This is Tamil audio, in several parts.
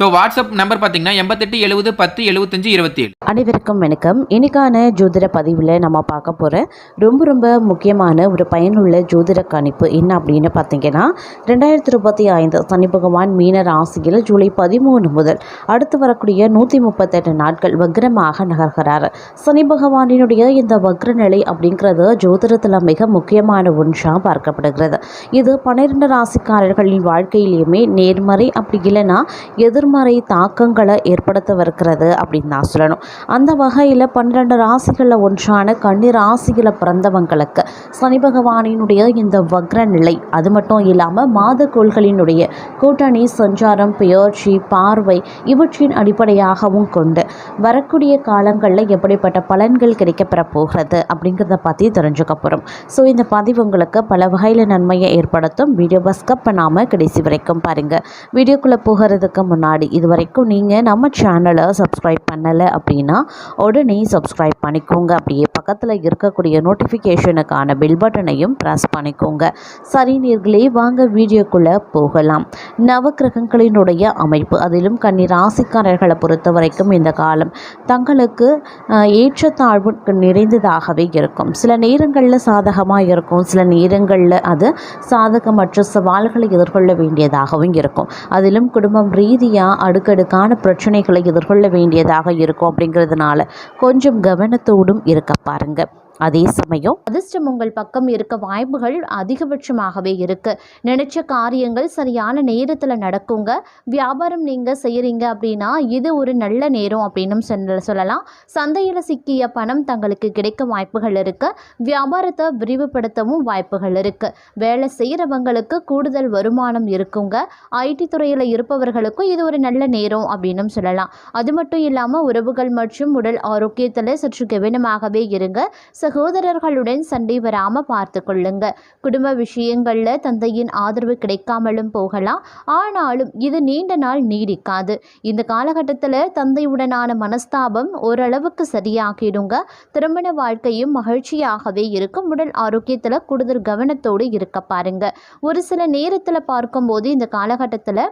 ஸோ வாட்ஸ்அப் நம்பர் பார்த்தீங்கன்னா எண்பத்தெட்டு எழுபது பத்து எழுபத்தஞ்சு இருபத்தி ஏழு அனைவருக்கும் வணக்கம். இன்னைக்கான ஜோதிட பதிவில் நம்ம பார்க்க போகிற ரொம்ப ரொம்ப முக்கியமான ஒரு பயனுள்ள ஜோதிட கணிப்பு என்ன அப்படின்னு பார்த்தீங்கன்னா ரெண்டாயிரத்தி இருபத்தி ஐந்து சனி பகவான் மீன ராசியில் ஜூலை பதிமூணு முதல் அடுத்து வரக்கூடிய நூற்றி முப்பத்தெட்டு நாட்கள் வக்ரமாக நகர்கிறார். சனி பகவானினுடைய இந்த வக்ர நிலை அப்படிங்கிறது ஜோதிடத்தில் மிக முக்கியமான ஒன்றாக பார்க்கப்படுகிறது. இது பன்னிரெண்டு ராசிக்காரர்களின் வாழ்க்கையிலையுமே நேர்மறை அப்படி இல்லைன்னா எதிர் எதிர்மறை தாக்கங்களை ஏற்படுத்தவிருக்கிறது அப்படின்னு தான் சொல்லணும். அந்த வகையில் பன்னிரெண்டு ராசிகளில் ஒன்றான கன்னி ராசியில் பிறந்தவங்களுக்கு சனி பகவானினுடைய இந்த வக்ர நிலை அது மட்டும் இல்லாமல் மாத கோள்களினுடைய கூட்டணி சஞ்சாரம் பெயர்ச்சி பார்வை இவற்றின் அடிப்படையாகவும் கொண்டு வரக்கூடிய காலங்களில் எப்படிப்பட்ட பலன்கள் கிடைக்கப்பெற போகிறது அப்படிங்கிறத பற்றி தெரிஞ்சுக்க போகிறோம் ஸோ இந்த பதிவு உங்களுக்கு பல வகையில் நன்மையை ஏற்படுத்தும். வீடியோ பஸ்கப் பண்ணாமல் கடைசி வரைக்கும் பாருங்கள் வீடியோக்குள்ளே போகிறதுக்கு முன்னாடி இது வரைக்கும் நீங்கள் நம்ம சேனலை சப்ஸ்கிரைப் பண்ணலை அப்படின்னா உடனே சப்ஸ்கிரைப் பண்ணிக்கோங்க. அப்படியே பக்கத்தில் இருக்கக்கூடிய நோட்டிஃபிகேஷனுக்கான பெல் பட்டனையும் ப்ரெஸ் பண்ணிக்கோங்க. சரி நீர்களே வாங்க வீடியோக்குள்ளே போகலாம். நவக்கிரகங்களினுடைய அமைப்பு அதிலும் கன்னி ராசிக்காரர்களை பொறுத்த வரைக்கும் இந்த காலம் தங்களுக்கு ஏற்றத்தாழ்வு நிறைந்ததாகவே இருக்கும். சில நேரங்களில் சாதகமாக இருக்கும். சில நேரங்களில் அது சாதகமற்ற சவால்களை எதிர்கொள்ள வேண்டியதாகவும் இருக்கும். அதிலும் குடும்பம் ரீதியாக அடுக்கடுக்கான பிரச்சனைகளை எதிர்கொள்ள வேண்டியதாக இருக்கும் அப்படிங்கிறதுனால கொஞ்சம் கவனத்தோடும் இருக்க பாருங்க. அதே சமயம் அதிர்ஷ்டம் உங்கள் பக்கம் இருக்க வாய்ப்புகள் அதிகபட்சமாகவே இருக்கு. நினைச்ச காரியங்கள் சரியான நேரத்தில் நடக்குங்க. வியாபாரம் நீங்கள் செய்கிறீங்க அப்படின்னா இது ஒரு நல்ல நேரம் அப்படின்னு சொல்லலாம். சந்தையில் சிக்கிய பணம் தங்களுக்கு கிடைக்க வாய்ப்புகள் இருக்கு. வியாபாரத்தை விரிவுபடுத்தவும் வாய்ப்புகள் இருக்கு. வேலை செய்கிறவங்களுக்கு கூடுதல் வருமானம் இருக்குங்க. ஐடி துறையில் இருப்பவர்களுக்கும் இது ஒரு நல்ல நேரம் அப்படின்னு சொல்லலாம். அது மட்டும் இல்லாமல் உறவுகள் மற்றும் உடல் ஆரோக்கியத்தில் சற்று கவனமாகவே இருங்க. சகோதரர்களுடன் சண்டை வராமல் பார்த்து கொள்ளுங்க. குடும்ப விஷயங்களில் தந்தையின் ஆதரவு கிடைக்காமலும் போகலாம். ஆனாலும் இது நீண்ட நாள் நீடிக்காது. இந்த காலகட்டத்தில் தந்தையுடனான மனஸ்தாபம் ஓரளவுக்கு சரியாகிடுங்க. திருமண வாழ்க்கையும் மகிழ்ச்சியாகவே இருக்கும். உடல் ஆரோக்கியத்தில் கூடுதல் கவனத்தோடு இருக்க பாருங்க. ஒரு சில நேரத்தில் பார்க்கும்போது இந்த காலகட்டத்தில்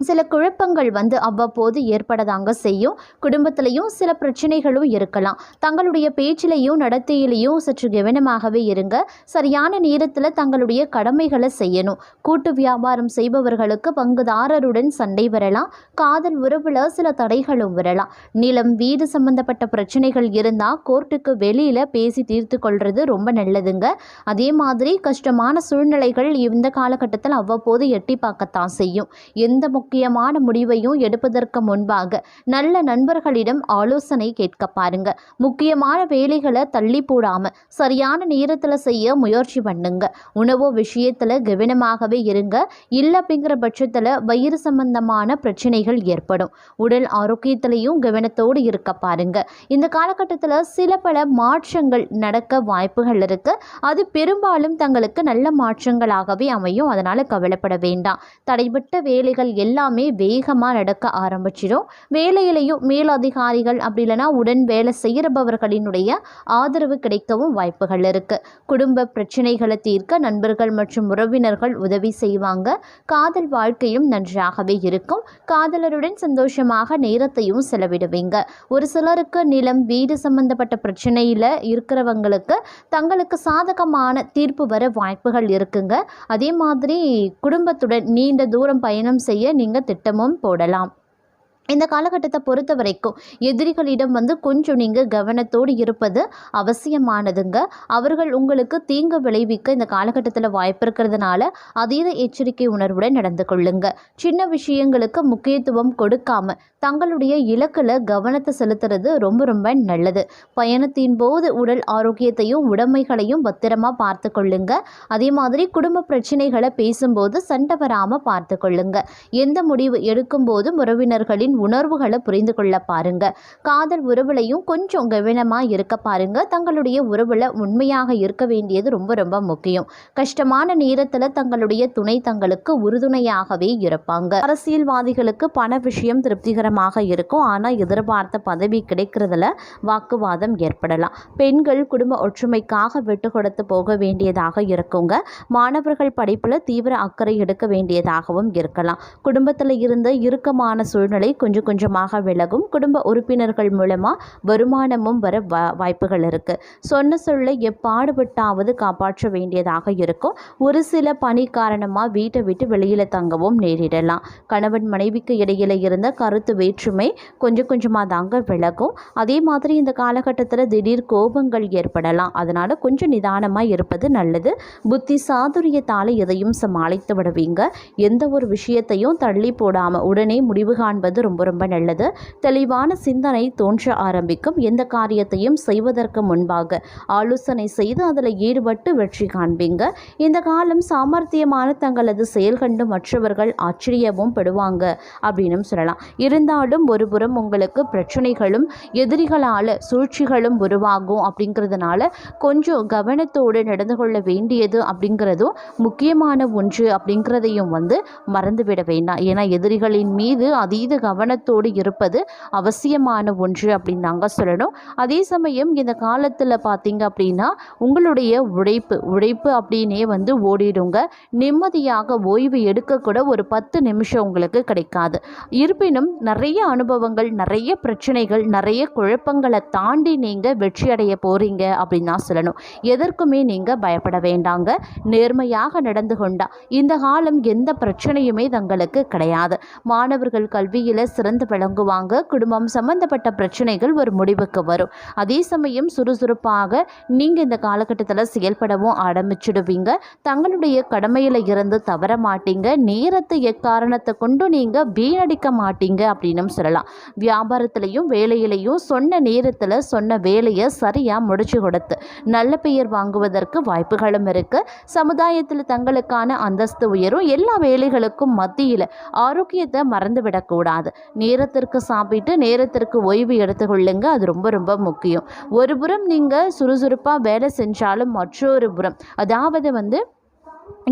சில குழப்பங்கள் வந்து அவ்வப்போது ஏற்படதாங்க செய்யும். குடும்பத்திலையும் சில பிரச்சனைகளும் இருக்கலாம். தங்களுடைய பேச்சிலையும் நடத்தையிலையும் சற்று கவனமாகவே இருங்க. சரியான நேரத்தில் தங்களுடைய கடமைகளை செய்யணும். கூட்டு வியாபாரம் செய்பவர்களுக்கு பங்குதாரருடன் சண்டை வரலாம். காதல் உறவில் சில தடைகளும் வரலாம். நிலம் வீடு சம்பந்தப்பட்ட பிரச்சனைகள் இருந்தால் கோர்ட்டுக்கு வெளியில் பேசி தீர்த்து கொள்வது ரொம்ப நல்லதுங்க. அதே மாதிரி கஷ்டமான சூழ்நிலைகள் இந்த காலகட்டத்தில் அவ்வப்போது எட்டி பார்க்கத்தான் செய்யும். எந்த முக்கியமான முடிவையும் எடுப்பதற்கு முன்பாக நல்ல நண்பர்களிடம் ஆலோசனை கேட்க பாருங்க. முக்கியமான வேலைகளை தள்ளி போடாம சரியான நேரத்தில் செய்ய முயற்சி பண்ணுங்க. உணவு விஷயத்தில் கவனமாகவே இருங்க. இல்லை அப்படிங்கிற பட்சத்தில் வயிறு சம்பந்தமான பிரச்சனைகள் ஏற்படும். உடல் ஆரோக்கியத்திலையும் கவனத்தோடு இருக்க பாருங்க. இந்த காலகட்டத்தில் சில பல மாற்றங்கள் நடக்க வாய்ப்புகள் இருக்கு. அது பெரும்பாலும் தங்களுக்கு நல்ல மாற்றங்களாகவே அமையும். அதனால கவலைப்பட வேண்டாம். தடைபட்ட வேலைகள் எல்லாம் எல்லாமே வேகமாக நடக்க ஆரம்பிச்சிடும். வேலையிலையும் மேலதிகாரிகள் அப்படி இல்லைன்னா உடன் வேலை செய்கிறபவர்களினுடைய ஆதரவு கிடைக்கவும் வாய்ப்புகள் இருக்குது குடும்ப பிரச்சனைகளை தீர்க்க நண்பர்கள் மற்றும் உறவினர்கள் உதவி செய்வாங்க. காதல் வாழ்க்கையும் நன்றாகவே இருக்கும். காதலருடன் சந்தோஷமாக நேரத்தையும் செலவிடுவீங்க. ஒரு சிலருக்கு நிலம் வீடு சம்பந்தப்பட்ட பிரச்சனையில் இருக்கிறவங்களுக்கு தங்களுக்கு சாதகமான தீர்ப்பு வர வாய்ப்புகள் இருக்குங்க. அதே மாதிரி குடும்பத்துடன் நீண்ட தூரம் பயணம் செய்ய நீங்கள் திட்டமும் போடலாம். இந்த காலகட்டத்தை பொறுத்த வரைக்கும் எதிரிகளிடம் வந்து கொஞ்சம் நீங்கள் கவனத்தோடு இருப்பது அவசியமானதுங்க. அவர்கள் உங்களுக்கு தீங்கு விளைவிக்க இந்த காலகட்டத்தில் வாய்ப்பு இருக்கிறதுனால அதீத எச்சரிக்கை உணர்வுடன் நடந்து கொள்ளுங்க. சின்ன விஷயங்களுக்கு முக்கியத்துவம் கொடுக்காம தங்களுடைய இலக்கில் கவனத்தை செலுத்துறது ரொம்ப ரொம்ப நல்லது. பயணத்தின் போது உடல் ஆரோக்கியத்தையும் உடைமைகளையும் பத்திரமா பார்த்து கொள்ளுங்க. அதே மாதிரி குடும்ப பிரச்சனைகளை பேசும்போது சண்டை வராமல் பார்த்து கொள்ளுங்க. எந்த முடிவு எடுக்கும் போதும் உறவினர்களின் உணர்வுகளை புரிந்து கொள்ள பாருங்க. காதல் உறவுலையும் கொஞ்சம் கவனமாக இருக்க பாருங்க. தங்களுடைய உறவில் உண்மையாக இருக்க வேண்டியது ரொம்ப ரொம்ப முக்கியம். கஷ்டமான நேரத்தில் தங்களுடைய துணை தங்களுக்கு உறுதுணையாகவே இருப்பாங்க. அரசியல்வாதிகளுக்கு பண விஷயம் திருப்திகரமாக இருக்கும். ஆனால் எதிர்பார்த்த பதவி கிடைக்கிறதுல வாக்குவாதம் ஏற்படலாம். பெண்கள் குடும்ப ஒற்றுமைக்காக விட்டு கொடுத்து போக வேண்டியதாக இருக்குங்க. மாணவர்கள் படிப்பில் தீவிர அக்கறை எடுக்க வேண்டியதாகவும் இருக்கலாம். குடும்பத்தில் இருந்த இறுக்கமான சூழ்நிலை கொஞ்சம் கொஞ்சமாக விலகும். குடும்ப உறுப்பினர்கள் மூலமாக வருமானமும் வர வா- வாய்ப்புகள் இருக்குது சொன்ன சொல்ல எப்பாடுபட்டாவது காப்பாற்ற வேண்டியதாக இருக்கும். ஒரு சில பணி காரணமாக வீட்டை விட்டு வெளியில் தங்கவும் நேரிடலாம். கணவன் மனைவிக்கு இடையில் இருந்த கருத்து வேற்றுமை கொஞ்சம் கொஞ்சமாக தாங்க விலகும். அதே மாதிரி இந்த காலகட்டத்தில் திடீர் கோபங்கள் ஏற்படலாம். அதனால் கொஞ்சம் நிதானமாக இருப்பது நல்லது. புத்தி சாதுரியத்தால் எதையும் சமாளித்து விடுவீங்க. எந்த ஒரு விஷயத்தையும் தள்ளி போடாமல் உடனே முடிவு காண்பது ரொம்ப ரொம்ப நல்லது. தெளிவான சிந்தனை தோன்ற ஆரம்பிக்கும். எந்த காரியத்தையும் செய்வதற்கு முன்பாக ஆலோசனை செய்து அதில் ஈடுபட்டு வெற்றி காண்பீங்க. இந்த காலம் சாமர்த்தியமான தங்களது செயல் கண்டு மற்றவர்கள் ஆச்சரியமும் படுவாங்க அப்படின்னு சொல்லலாம். இருந்தாலும் ஒருபுறம் உங்களுக்கு பிரச்சனைகளும் எதிரிகளால் சூழ்ச்சிகளும் உருவாகும் அப்படிங்கிறதுனால கொஞ்சம் கவனத்தோடு நடந்து கொள்ள வேண்டியது அப்படிங்கிறதும் முக்கியமான ஒன்று அப்படிங்கிறதையும் வந்து மறந்துவிட வேண்டாம். ஏன்னா எதிரிகளின் மீது அதீத கவனத்தோடு இருப்பது அவசியமான ஒன்று அப்படின்னு நாங்கள் சொல்லணும். அதே சமயம் இந்த காலத்தில் பார்த்தீங்க அப்படின்னா உங்களுடைய உழைப்பு உழைப்பு அப்படின்னே வந்து ஓடிடுங்க. நிம்மதியாக ஓய்வு எடுக்கக்கூட ஒரு பத்து நிமிஷம் உங்களுக்கு கிடைக்காது. இருப்பினும் நிறைய அனுபவங்கள் நிறைய பிரச்சனைகள் நிறைய குழப்பங்களை தாண்டி நீங்கள் வெற்றி அடைய போகிறீங்க அப்படின்னு தான் சொல்லணும். எதற்குமே நீங்கள் பயப்பட வேண்டாங்க. நேர்மையாக நடந்து கொண்டா இந்த காலம் எந்த பிரச்சனையுமே தங்களுக்கு கிடையாது. மாணவர்கள் கல்வியில் சிறந்து விளங்குவாங்க. குடும்பம் சம்பந்தப்பட்ட பிரச்சனைகள் ஒரு முடிவுக்கு வரும். அதே சமயம் சுறுசுறுப்பாக நீங்கள் இந்த காலகட்டத்தில் செயல்படவும் ஆரம்பிச்சிடுவீங்க. தங்களுடைய கடமையில் இருந்து தவற மாட்டீங்க. நேரத்தை எக்காரணத்தை கொண்டு நீங்கள் வீணடிக்க மாட்டீங்க அப்படின்னு சொல்லலாம். வியாபாரத்திலையும் வேலையிலையும் சொன்ன நேரத்தில் சொன்ன வேலையை சரியாக முடிச்சு கொடுத்து நல்ல பெயர் வாங்குவதற்கு வாய்ப்புகளும் இருக்குது சமுதாயத்தில் தங்களுக்கான அந்தஸ்து உயரும். எல்லா வேலைகளுக்கும் மத்தியில் ஆரோக்கியத்தை மறந்து விடக்கூடாது. நேரத்திற்கு சாப்பிட்டு நேரத்திற்கு ஓய்வு எடுத்துக்கொள்ளுங்க. அது ரொம்ப ரொம்ப முக்கியம். ஒரு புறம் நீங்கள் சுறுசுறுப்பாக வேலை செஞ்சாலும் மற்றொரு புறம் அதாவது வந்து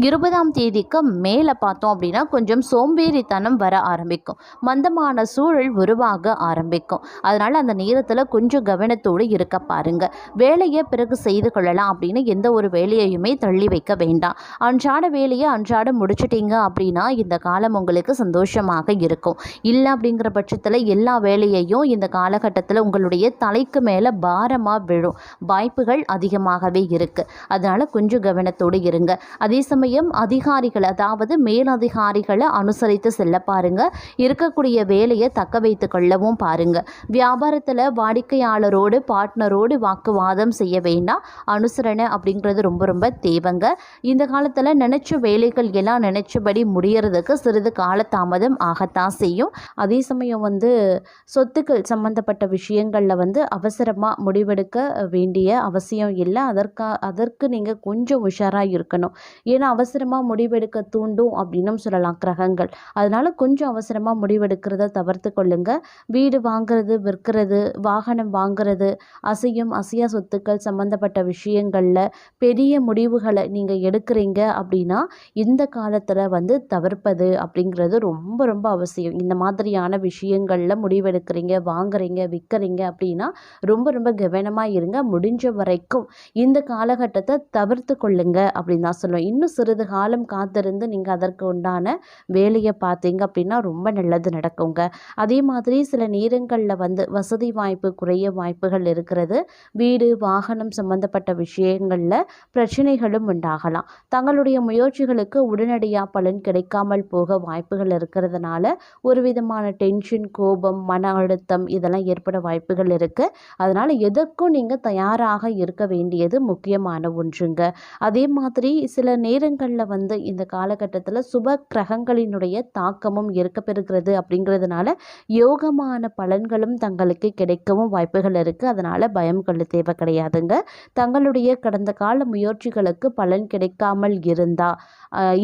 இருபதாம் தேதிக்கு மேலே பார்த்தோம் அப்படின்னா கொஞ்சம் சோம்பேறித்தனம் வர ஆரம்பிக்கும். மந்தமான சூழல் உருவாக ஆரம்பிக்கும். அதனால் அந்த நேரத்தில் கொஞ்சம் கவனத்தோடு இருக்க பாருங்க. வேலையை பிறகு செய்து கொள்ளலாம் அப்படின்னு எந்த ஒரு வேலையையுமே தள்ளி வைக்க வேண்டாம். அன்றாட வேலையை அன்றாட முடிச்சிட்டிங்க அப்படின்னா இந்த காலம் உங்களுக்கு சந்தோஷமாக இருக்கும். இல்லை அப்படிங்கிற பட்சத்தில் எல்லா வேலையையும் இந்த காலகட்டத்தில் உங்களுடைய தலைக்கு மேலே பாரமாக விழும். வாய்ப்புகள் அதிகமாகவே இருக்குது அதனால் கொஞ்சம் கவனத்தோடு இருங்க. அதே சமயம் அதிகாரிகள் அதாவது மேலதிகாரிகளை அனுசரித்து செல்ல பாருங்க. இருக்கக்கூடிய வேலையை தக்க வைத்து கொள்ளவும் பாருங்க. வியாபாரத்தில் வாடிக்கையாளரோடு பார்ட்னரோடு வாக்குவாதம் செய்ய வேண்டாம். அனுசரணை அப்படிங்கிறது ரொம்ப ரொம்ப தேவைங்க. இந்த காலத்தில் நினச்ச வேலைகள் எல்லாம் நினச்சபடி முடியறதுக்கு சிறிது காலதாமதம் ஆகத்தான் செய்யும். அதே சமயம் வந்து சொத்துக்கள் சம்பந்தப்பட்ட விஷயங்களில் வந்து அவசரமாக முடிவெடுக்க வேண்டிய அவசியம் இல்லை. அதற்கா அதற்கு நீங்கள் கொஞ்சம் உஷாராக இருக்கணும். ஏன்னா அவசரமாக முடிவெடுக்க தூண்டும் அப்படின்னும் சொல்லலாம் கிரகங்கள். அதனால் கொஞ்சம் அவசரமாக முடிவெடுக்கிறத தவிர்த்து கொள்ளுங்க. வீடு வாங்குறது விற்கிறது வாகனம் வாங்குறது அசையும் அசையா சொத்துக்கள் சம்மந்தப்பட்ட விஷயங்களில் பெரிய முடிவுகளை நீங்கள் எடுக்கிறீங்க அப்படின்னா இந்த காலத்தில் வந்து தவிர்ப்பது அப்படிங்கிறது ரொம்ப ரொம்ப அவசியம். இந்த மாதிரியான விஷயங்களில் முடிவெடுக்கிறீங்க வாங்குறீங்க விற்கிறீங்க அப்படின்னா ரொம்ப ரொம்ப கவனமாக இருங்க. முடிஞ்ச வரைக்கும் இந்த காலகட்டத்தை தவிர்த்து கொள்ளுங்க அப்படின்னு தான் சொல்லுவேன். இன்னும் சிறிது காலம் காத்திருந்து நீங்கள் அதற்கு உண்டான வேலையை பார்த்தீங்க அப்படின்னா ரொம்ப நல்லது நடக்குங்க. அதே மாதிரி சில நேரங்களில் வந்து வசதி வாய்ப்பு குறைய வாய்ப்புகள் இருக்கிறது. வீடு வாகனம் சம்பந்தப்பட்ட விஷயங்களில் பிரச்சனைகளும் உண்டாகலாம். தங்களுடைய முயற்சிகளுக்கு உடனடியாக பலன் கிடைக்காமல் போக வாய்ப்புகள் இருக்கிறதுனால ஒரு விதமான டென்ஷன் கோபம் மன அழுத்தம் இதெல்லாம் ஏற்பட வாய்ப்புகள் இருக்குது அதனால் எதற்கும் நீங்கள் தயாராக இருக்க வேண்டியது முக்கியமான ஒன்றுங்க. அதே மாதிரி சில நேரங்கள் நேரங்களில் வந்து இந்த காலகட்டத்தில் சுப கிரகங்களினுடைய தாக்கமும் இருக்கப்பெறுகிறது அப்படிங்கிறதுனால யோகமான பலன்களும் தங்களுக்கு கிடைக்கவும் வாய்ப்புகள் இருக்குது அதனால் பயம் கொள்ள தேவை கிடையாதுங்க. தங்களுடைய கடந்த கால முயற்சிகளுக்கு பலன் கிடைக்காமல் இருந்தால்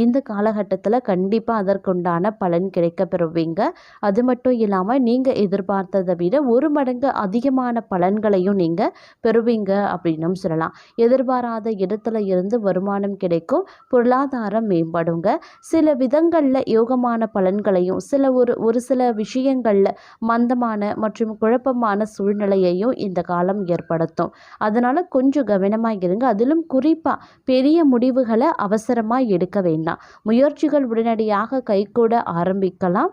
இந்த காலகட்டத்தில் கண்டிப்பாக அதற்குண்டான பலன் கிடைக்க பெறுவீங்க அது மட்டும் இல்லாமல் நீங்கள் எதிர்பார்த்ததை விட ஒரு மடங்கு அதிகமான பலன்களையும் நீங்கள் பெறுவீங்க அப்படின்னும் சொல்லலாம். எதிர்பாராத இடத்துல இருந்து வருமானம் கிடைக்கும். பொருளாதாரம் மேம்படுங்க. சில விதங்களில் யோகமான பலன்களையும் சில ஒரு ஒரு சில விஷயங்களில் மந்தமான மற்றும் குழப்பமான சூழ்நிலையையும் இந்த காலம் ஏற்படுத்தும். அதனால் கொஞ்சம் கவனமாக இருங்க. அதிலும் குறிப்பாக பெரிய முடிவுகளை அவசரமாக எடுக்க வேண்டாம். முயற்சிகள் உடனடியாக கைகூட ஆரம்பிக்கலாம்.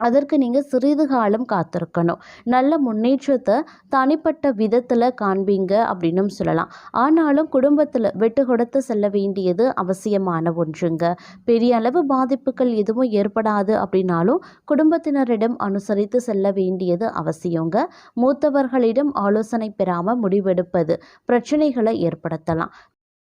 அதற்கு நீங்கள் சிறிது காலம் காத்திருக்கணும். நல்ல முன்னேற்றத்தை தனிப்பட்ட விதத்தில் காண்பீங்க அப்படின்னும் சொல்லலாம். ஆனாலும் குடும்பத்தில் விட்டு கொடுத்து செல்ல வேண்டியது அவசியமான ஒன்றுங்க. பெரிய அளவு பாதிப்புகள் எதுவும் ஏற்படாது அப்படின்னாலும் குடும்பத்தினரிடம் அனுசரித்து செல்ல வேண்டியது அவசியங்க. மூத்தவர்களிடம் ஆலோசனை பெறாமல் முடிவெடுப்பது பிரச்சனைகளை ஏற்படுத்தலாம்.